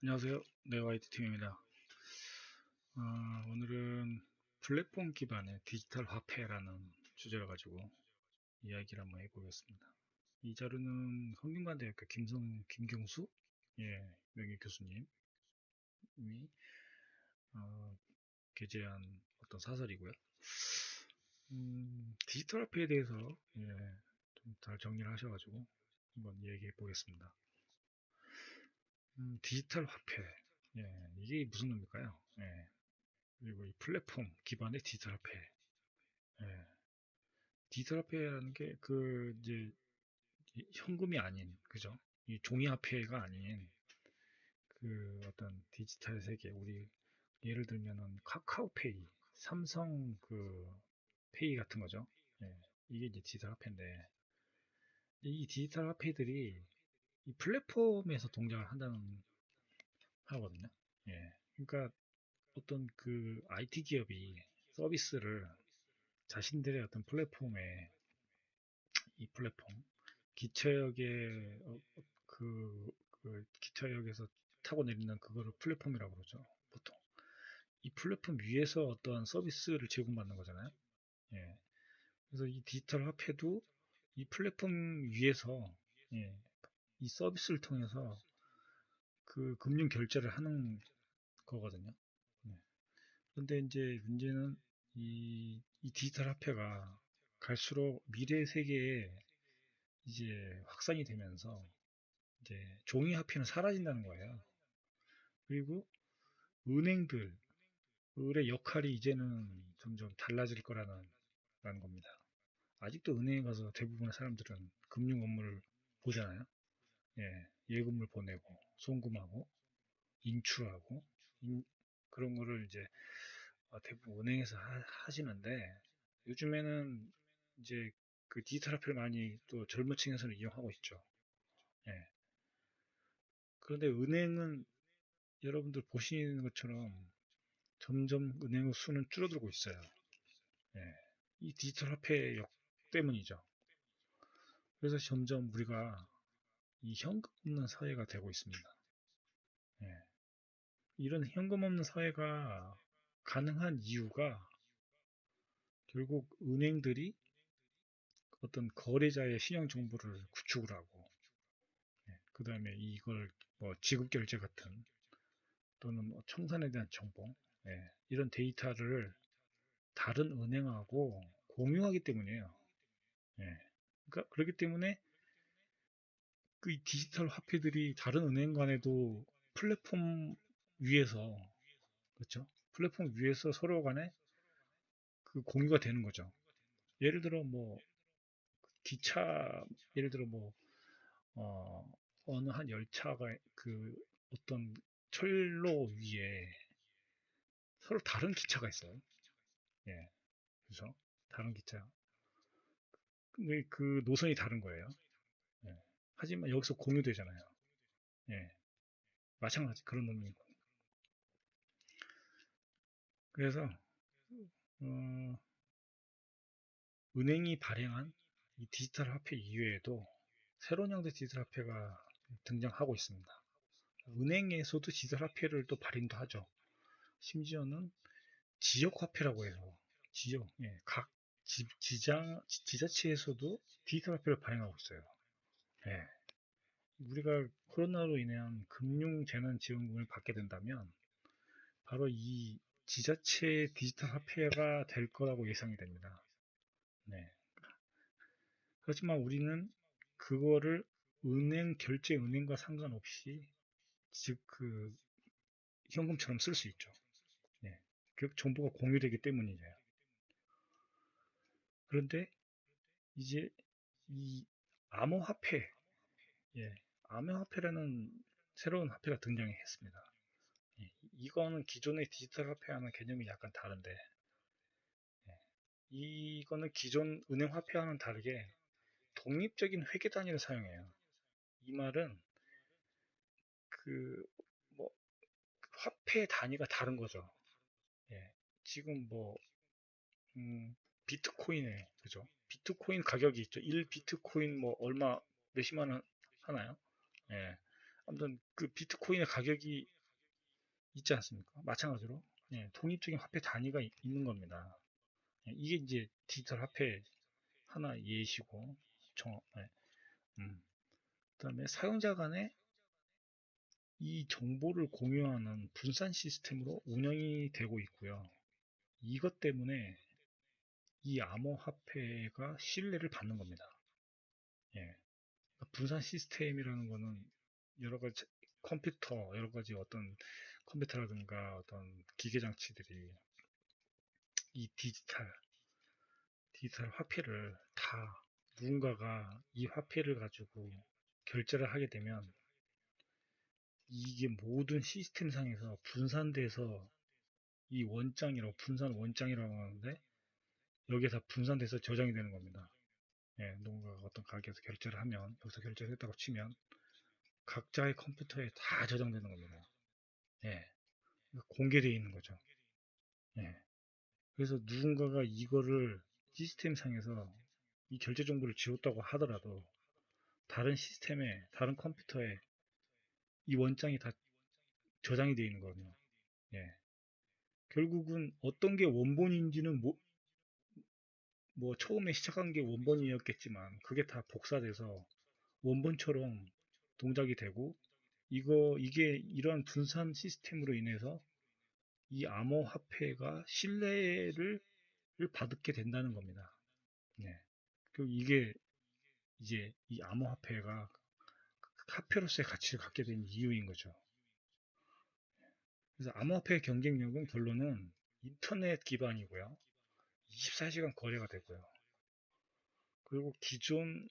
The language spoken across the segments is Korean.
안녕하세요. 네와이트 팀입니다. 어, 오늘은 플랫폼 기반의 디지털 화폐라는 주제를 가지고 이야기를 한번 해보겠습니다. 이 자료는 성균관대학교 김성, 김경수 예, 명예 교수님이 어, 게재한 어떤 사설이고요. 음, 디지털 화폐에 대해서 예, 좀 잘 정리를 하셔가지고 한번 얘기해 보겠습니다. 음, 디지털 화폐 예, 이게 무슨 의미일까요? 예, 그리고 이 플랫폼 기반의 디지털 화폐 예, 디지털 화폐라는 게 그 이제 현금이 아닌 그죠? 이 종이 화폐가 아닌 그 어떤 디지털 세계 우리 예를 들면은 카카오페이, 삼성 그 페이 같은 거죠. 예, 이게 이제 디지털 화폐인데 이 디지털 화폐들이 이 플랫폼에서 동작을 한다는 하거든요. 예, 그러니까 어떤 그 IT 기업이 서비스를 자신들의 어떤 플랫폼에 이 플랫폼 기차역에 어, 그, 그 기차역에서 타고 내리는 그거를 플랫폼이라고 그러죠. 보통 이 플랫폼 위에서 어떠한 서비스를 제공받는 거잖아요. 예. 그래서 이 디지털 화폐도 이 플랫폼 위에서 예, 이 서비스를 통해서 그 금융 결제를 하는 거거든요. 네. 그런데 이제 문제는 이, 이 디지털 화폐가 갈수록 미래 세계에 이제 확산이 되면서 이제 종이 화폐는 사라진다는 거예요. 그리고 은행들의 역할이 이제는 점점 달라질 거라는 라는 겁니다. 아직도 은행에 가서 대부분의 사람들은 금융 업무를 보잖아요. 예, 예금을 보내고, 송금하고, 인출하고, 인, 그런 거를 이제 어, 대부분 은행에서 하, 시는데 요즘에는 이제 그 디지털 화폐를 많이 또 젊은 층에서는 이용하고 있죠. 예. 그런데 은행은 여러분들 보시는 것처럼 점점 은행의 수는 줄어들고 있어요. 예. 이 디지털 화폐 역 때문이죠. 그래서 점점 우리가 이 현금 없는 사회가 되고 있습니다. 예. 이런 현금 없는 사회가 가능한 이유가 결국 은행들이 어떤 거래자의 신용 정보를 구축을 하고 예. 그 다음에 이걸 뭐 지급 결제 같은 또는 뭐 청산에 대한 정보 예. 이런 데이터를 다른 은행하고 공유하기 때문이에요. 예. 그러니까 그렇기 때문에 그 디지털 화폐들이 다른 은행 간에도 플랫폼 위에서 그렇죠? 플랫폼 위에서 서로 간에 그 공유가 되는 거죠. 예를 들어 뭐 기차 예를 들어 뭐 어, 어느 한 열차가 그 어떤 철로 위에 서로 다른 기차가 있어요. 예. 그죠? 다른 기차. 근데 그 노선이 다른 거예요. 예. 하지만 여기서 공유되잖아요. 예. 마찬가지 그런 의미고. 그래서 어, 은행이 발행한 이 디지털 화폐 이외에도 새로운 형태 디지털 화폐가 등장하고 있습니다. 은행에서도 디지털 화폐를 또 발행도 하죠. 심지어는 지역 화폐라고 해서 지역, 예, 각 지, 지장, 지자체에서도 디지털 화폐를 발행하고 있어요. 예. 우리가 코로나로 인한 금융 재난 지원금을 받게 된다면 바로 이 지자체 디지털 화폐가 될 거라고 예상이 됩니다. 네. 그렇지만 우리는 그거를 은행 결제 은행과 상관없이 즉 그 현금처럼 쓸 수 있죠. 네. 그 정보가 공유되기 때문이죠. 그런데 이제 이 암호화폐, 예, 암호화폐라는 새로운 화폐가 등장했습니다. 예, 이거는 기존의 디지털 화폐와는 개념이 약간 다른데, 예, 이거는 기존 은행 화폐와는 다르게 독립적인 회계 단위를 사용해요. 이 말은 그 뭐 화폐 단위가 다른 거죠. 예, 지금 뭐 음, 비트코인에 그죠? 비트코인 가격이 있죠. 1 비트코인 뭐 얼마 몇십만 원 하나요? 예. 아무튼 그 비트코인의 가격이 있지 않습니까? 마찬가지로 예, 독립적인 화폐 단위가 이- 있는 겁니다. 예, 이게 이제 디지털 화폐 하나 예시고 정, 예, 음. 그다음에 사용자 간에 이 정보를 공유하는 분산 시스템으로 운영이 되고 있고요. 이것 때문에 이 암호화폐가 신뢰를 받는 겁니다. 예. 그러니까 분산 시스템이라는 거는 여러 가지 컴퓨터, 여러 가지 어떤 컴퓨터라든가 어떤 기계 장치들이 이 디지털, 디지털 화폐를 다 누군가가 이 화폐를 가지고 결제를 하게 되면 이게 모든 시스템상에서 분산돼서 이 원장이라고 분산 원장이라고 하는데 여기에 다 분산돼서 저장이 되는 겁니다. 예, 누군가가 어떤 가게에서 결제를 하면 여기서 결제를 했다고 치면 각자의 컴퓨터에 다 저장되는 겁니다. 예, 공개되어 있는 거죠. 예, 그래서 누군가가 이거를 시스템 상에서 이 결제 정보를 지웠다고 하더라도 다른 시스템에 다른 컴퓨터에 이 원장이 다 저장이 되어 있는 거거든요. 예. 결국은 어떤 게 원본인지는 뭐, 뭐 처음에 시작한 게 원본이었겠지만 그게 다 복사돼서 원본처럼 동작이 되고 이거 이게 이러한 분산 시스템으로 인해서 이 암호 화폐가 신뢰를 받게 된다는 겁니다. 네. 그 이게 이제 이 암호 화폐가 화폐로서의 가치를 갖게 된 이유인 거죠. 그래서 암호화폐 경쟁력은 결론은 인터넷 기반이고요. 24시간 거래가 되고요. 그리고 기존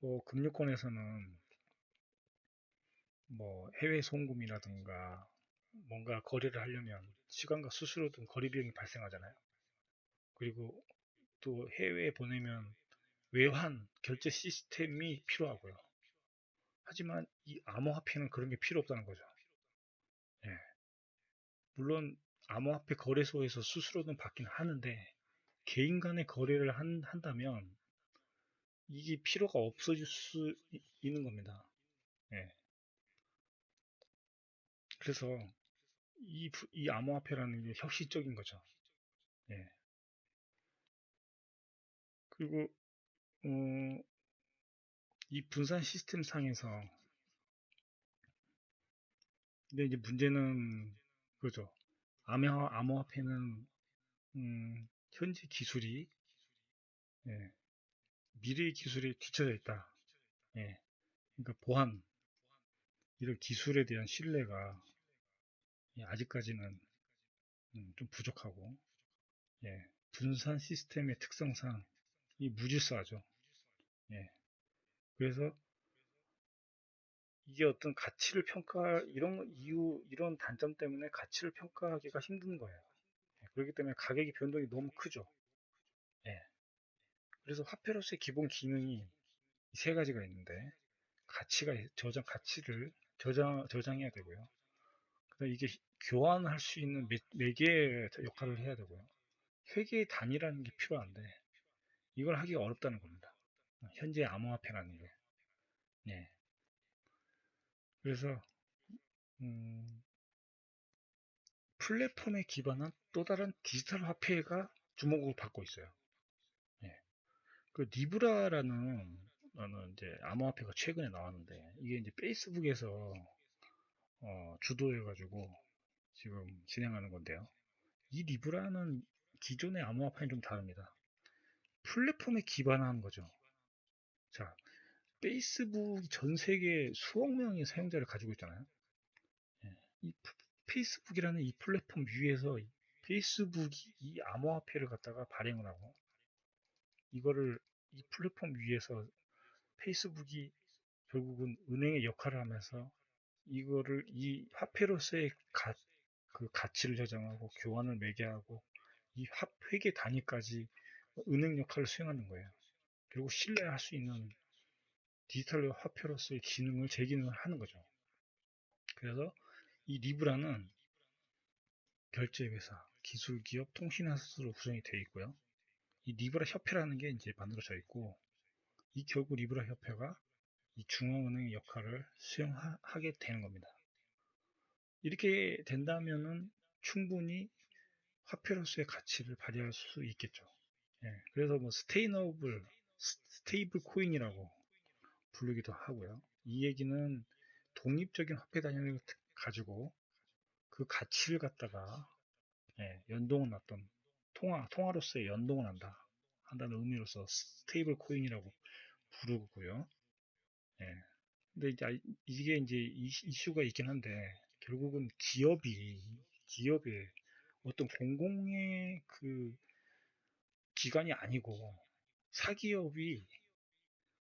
뭐 금융권에서는 뭐 해외 송금이라든가 뭔가 거래를 하려면 시간과 수수료 등 거래 비용이 발생하잖아요. 그리고 또 해외에 보내면 외환 결제 시스템이 필요하고요. 하지만 이 암호화폐는 그런 게 필요 없다는 거죠. 예. 물론 암호화폐 거래소에서 수수료는 받긴 하는데 개인 간의 거래를 한, 한다면 이게 필요가 없어질 수 이- 있는 겁니다. 예. 그래서 이, 부- 이 암호화폐라는 게 혁신적인 거죠. 예. 그리고 어, 이 분산 시스템 상에서 근데 이제 문제는 그죠. 암호 암호화폐는 음, 현재 기술이 예, 미래의 기술에 뒤쳐져 있다. 예. 그러니까 보안 이런 기술에 대한 신뢰가 예, 아직까지는 음, 좀 부족하고 예, 분산 시스템의 특성상 이 무질서하죠. 예. 그래서 이게 어떤 가치를 평가 이런 이유 이런 단점 때문에 가치를 평가하기가 힘든 거예요. 예, 그렇기 때문에 가격의 변동이 너무 크죠. 예. 그래서 화폐로서의 기본 기능이 이세 가지가 있는데 가치가 저장 가치를 저장 저장해야 되고요. 그다음 이게 교환할 수 있는 매, 매개 역할을 해야 되고요. 회계의 단위라는 게 필요한데 이걸 하기가 어렵다는 겁니다. 현재 암호화폐라는 게. 네. 그래서 음, 플랫폼에 기반한 또 다른 디지털 화폐가 주목을 받고 있어요. 예. 그 리브라라는 라는 이제 암호화폐가 최근에 나왔는데 이게 이제 페이스북에서 어, 주도해가지고 지금 진행하는 건데요. 이 리브라는 기존의 암호화폐는 좀 다릅니다. 플랫폼에 기반한 거죠. 자, 페이스북 전 세계 수억 명의 사용자를 가지고 있잖아요. 예. 이 페이스북이라는 이 플랫폼 위에서 페이스북이 이 암호화폐를 갖다가 발행을 하고 이거를 이 플랫폼 위에서 페이스북이 결국은 은행의 역할을 하면서 이거를 이 화폐로서의 가, 그 가치를 저장하고 교환을 매개하고 이 회계 단위까지 은행 역할을 수행하는 거예요. 그리고 신뢰할 수 있는 디지털 화폐로서의 기능을 제 기능을 하는 거죠. 그래서 이 리브라는 결제 회사, 기술 기업, 통신회사로 구성이 되어 있고요. 이 리브라 협회라는 게 이제 만들어져 있고 이 결국 리브라 협회가 이 중앙은행의 역할을 수행하게 되는 겁니다. 이렇게 된다면은 충분히 화폐로서의 가치를 발휘할 수 있겠죠. 예, 그래서 뭐 스테이너블, 스테이블 코인이라고 부르기도 하고요. 이 얘기는 독립적인 화폐 단위를 가지고 그 가치를 갖다가 예, 연동을 놨던 통화, 통화로서의 연동을 한다. 한다는 의미로서 스테이블 코인이라고 부르고요. 예. 근데 이제 이게 이제 이슈가 있긴 한데 결국은 기업이 기업의 어떤 공공의 그 기관이 아니고 사기업이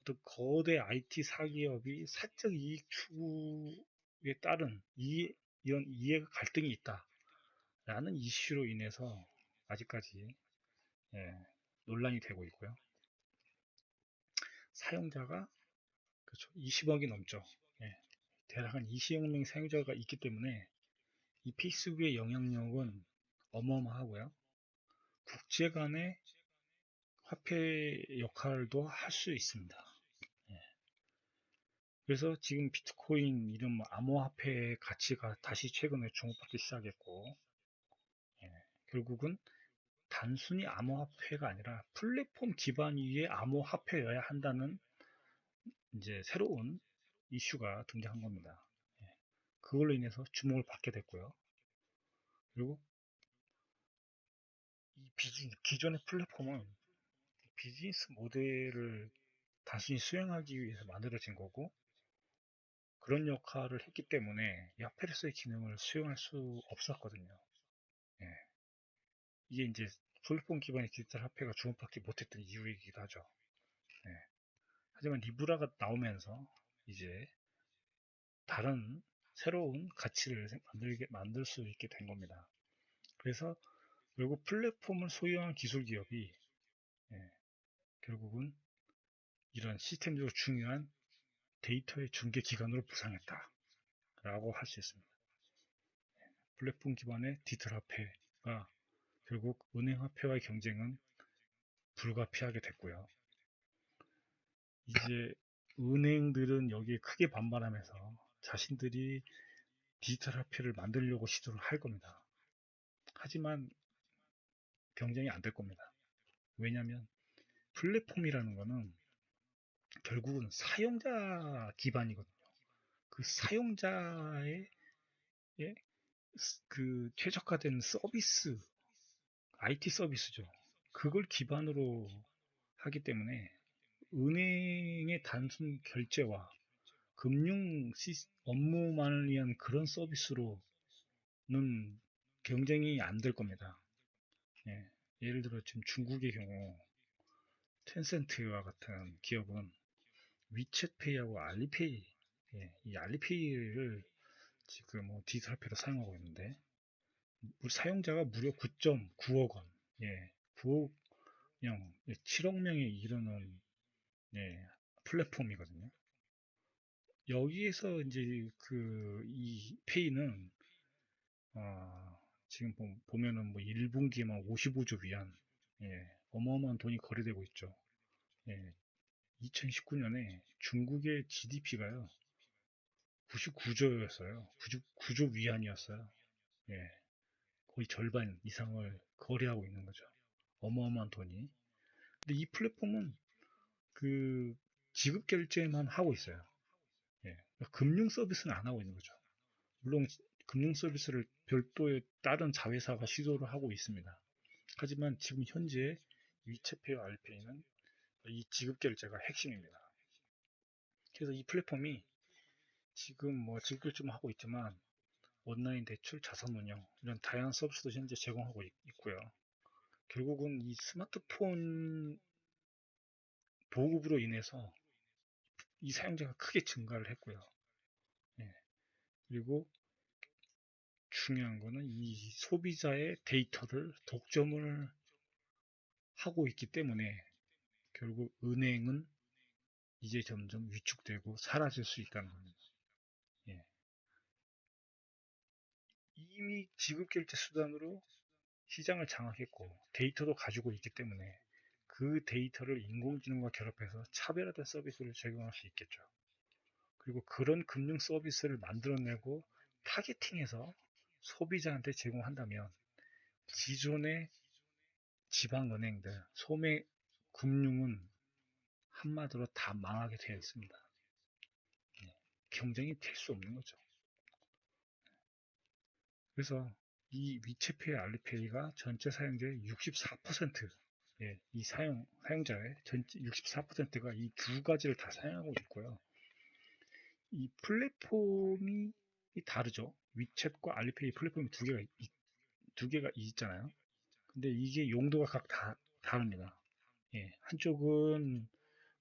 어떤 거대 IT 사기업이 사적 이익 추구 에 따른 이, 이런 이해가 갈등이 있다 라는 이슈로 인해서 아직까지 예, 논란이 되고 있고요. 사용자가 그렇죠. 20억이 넘죠. 예, 대략 한 20억 명 사용자가 있기 때문에 이 페이스북의 영향력은 어마어마하고요. 국제 간의 화폐 역할도 할 수 있습니다. 예. 그래서 지금 비트코인 이런 뭐 암호화폐의 가치가 다시 최근에 주목받기 시작했고 예. 결국은 단순히 암호화폐가 아니라 플랫폼 기반 위의 암호화폐여야 한다는 이제 새로운 이슈가 등장한 겁니다. 예. 그걸로 인해서 주목을 받게 됐고요. 그리고 이 비즈, 기존의 플랫폼은 비즈니스 모델을 단순히 수행하기 위해서 만들어진 거고 그런 역할을 했기 때문에 야페르스의 기능을 수행할 수 없었거든요. 예. 이게 이제 플랫폼 기반의 디지털 화폐가 주목받지 못했던 이유이기도 하죠. 예. 하지만 리브라가 나오면서 이제 다른 새로운 가치를 만들게, 만들 수 있게 된 겁니다. 그래서 결국 플랫폼을 소유한 기술 기업이 예, 결국은 이런 시스템적으로 중요한 데이터의 중개 기관으로 부상했다. 라고 할 수 있습니다. 예, 플랫폼 기반의 디지털 화폐가 결국 은행 화폐와의 경쟁은 불가피하게 됐고요. 이제 은행들은 여기에 크게 반발하면서 자신들이 디지털 화폐를 만들려고 시도를 할 겁니다. 하지만 경쟁이 안 될 겁니다. 왜냐하면 플랫폼이라는 거는 결국은 사용자 기반이거든요. 그 사용자의 예? 그 최적화된 서비스, IT 서비스죠. 그걸 기반으로 하기 때문에 은행의 단순 결제와 금융 업무만을 위한 그런 서비스로는 경쟁이 안 될 겁니다. 예, 예를 들어 지금 중국의 경우 텐센트와 같은 기업은 위챗페이하고 알리페이, 예, 이 알리페이를 지금 뭐 디지털 화폐로 사용하고 있는데 사용자가 무려 9.9억 원, 예, 9억 명, 7억 명에 이르는 예, 플랫폼이거든요. 여기에서 이제 그 이 페이는 어, 지금 보면은 뭐 1분기에만 55조 위안 예, 어마어마한 돈이 거래되고 있죠. 예, 2019년에 중국의 GDP가요 99조였어요. 99조 위안이었어요. 예, 거의 절반 이상을 거래하고 있는 거죠. 어마어마한 돈이. 근데 이 플랫폼은 그 지급 결제만 하고 있어요. 예, 그러니까 금융 서비스는 안 하고 있는 거죠. 물론 금융 서비스를 별도의 다른 자회사가 시도를 하고 있습니다. 하지만 지금 현재 위챗페이와 알페이는 이 지급 결제가 핵심입니다. 그래서 이 플랫폼이 지금 뭐 결제만 하고 있지만 온라인 대출, 자산 운영 이런 다양한 서비스도 현재 제공하고 있, 고요 결국은 이 스마트폰 보급으로 인해서 이 사용자가 크게 증가를 했고요. 네. 그리고 중요한 거는 이 소비자의 데이터를 독점을 하고 있기 때문에 결국 은행은 이제 점점 위축되고 사라질 수 있다는 겁니다. 예. 이미 지급결제 수단으로 시장을 장악했고 데이터도 가지고 있기 때문에 그 데이터를 인공지능과 결합해서 차별화된 서비스를 제공할 수 있겠죠. 그리고 그런 금융 서비스를 만들어내고 타겟팅해서 소비자한테 제공한다면 기존의 지방은행들, 소매 금융은 한마디로 다 망하게 되어 있습니다. 예, 경쟁이 될 수 없는 거죠. 그래서 이 위챗페이 알리페이가 전체 사용자의 64%, 예, 이 사용, 사용자의 전체 64%가 이 두 가지를 다 사용하고 있고요. 이 플랫폼이 다르죠. 위챗과 알리페이 플랫폼이 두 개가, 있, 두 개가 있잖아요. 근데 이게 용도가 각 다 다릅니다. 예, 한쪽은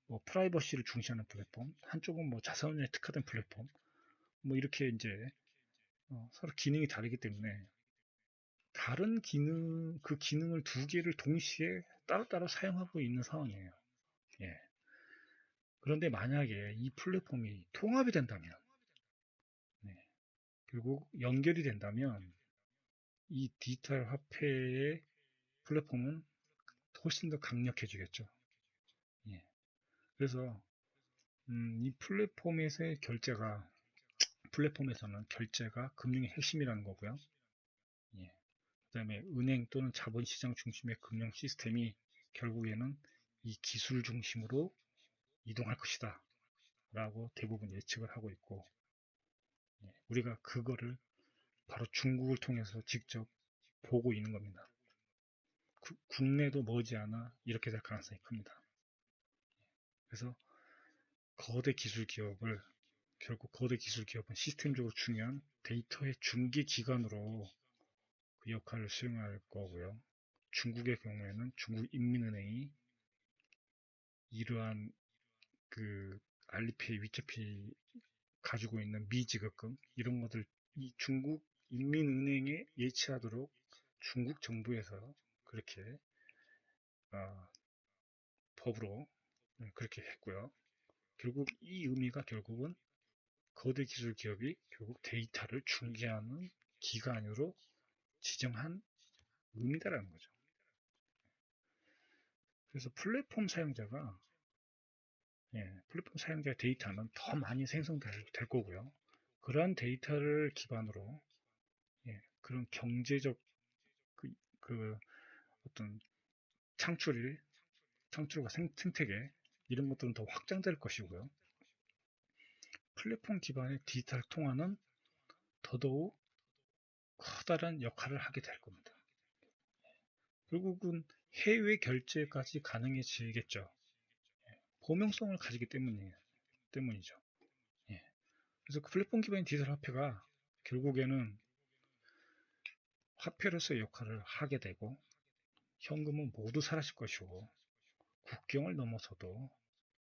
뭐 프라이버시를 중시하는 플랫폼, 한쪽은 뭐 자산운용에 특화된 플랫폼, 뭐 이렇게 이제 어, 서로 기능이 다르기 때문에 다른 기능, 그 기능을 두 개를 동시에 따로따로 사용하고 있는 상황이에요. 예. 그런데 만약에 이 플랫폼이 통합이 된다면, 네. 결국 연결이 된다면, 이 디지털 화폐의 플랫폼은 훨씬 더 강력해지겠죠. 예. 그래서, 음, 이 플랫폼에서의 결제가, 플랫폼에서는 결제가 금융의 핵심이라는 거고요. 예. 그 다음에 은행 또는 자본시장 중심의 금융 시스템이 결국에는 이 기술 중심으로 이동할 것이다 라고 대부분 예측을 하고 있고 예, 우리가 그거를 바로 중국을 통해서 직접 보고 있는 겁니다. 구, 국내도 머지않아 이렇게 될 가능성이 큽니다. 그래서 거대 기술 기업을 결국 거대 기술 기업은 시스템적으로 중요한 데이터의 중개 기관으로 그 역할을 수행할 거고요. 중국의 경우에는 중국 인민은행이 이러한 그 알리페이, 위챗페이 가지고 있는 미지급금 이런 것들 이 중국 인민은행에 예치하도록 중국 정부에서 그렇게 어, 법으로 그렇게 했고요. 결국 이 의미가 결국은 거대 기술 기업이 결국 데이터를 중개하는 기관으로 지정한 의미다라는 거죠. 그래서 플랫폼 사용자가 예, 플랫폼 사용자의 데이터는 더 많이 생성될 될 거고요. 그러한 데이터를 기반으로 예, 그런 경제적 그, 그 어떤 창출이 창출과 생, 생태계 이런 것들은 더 확장될 것이고요. 플랫폼 기반의 디지털 통화는 더더욱 커다란 역할을 하게 될 겁니다. 결국은 해외 결제까지 가능해지겠죠. 범용성을 가지기 때문이, 때문이죠. 예. 그래서 그 플랫폼 기반의 디지털 화폐가 결국에는 화폐로서의 역할을 하게 되고 현금은 모두 사라질 것이고 국경을 넘어서도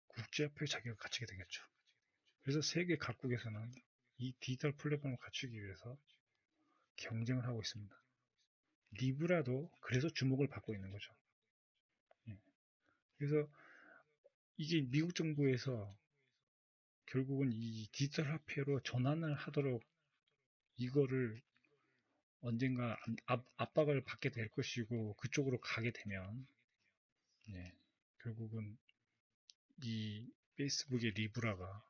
국제화폐의 자격을 갖추게 되겠죠. 그래서 세계 각국에서는 이 디지털 플랫폼을 갖추기 위해서 경쟁을 하고 있습니다. 리브라도 그래서 주목을 받고 있는 거죠. 예. 그래서 이게 미국 정부에서 결국은 이 디지털 화폐로 전환을 하도록 이거를 언젠가 압박을 받게 될 것이고 그쪽으로 가게 되면 예, 결국은 이 페이스북의 리브라가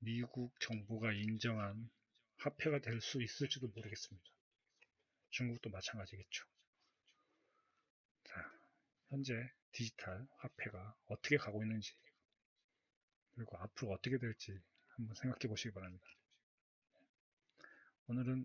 미국 정부가 인정한 화폐가 될 수 있을지도 모르겠습니다. 중국도 마찬가지겠죠. 자, 현재 디지털 화폐가 어떻게 가고 있는지 그리고 앞으로 어떻게 될지 한번 생각해 보시기 바랍니다. 오늘은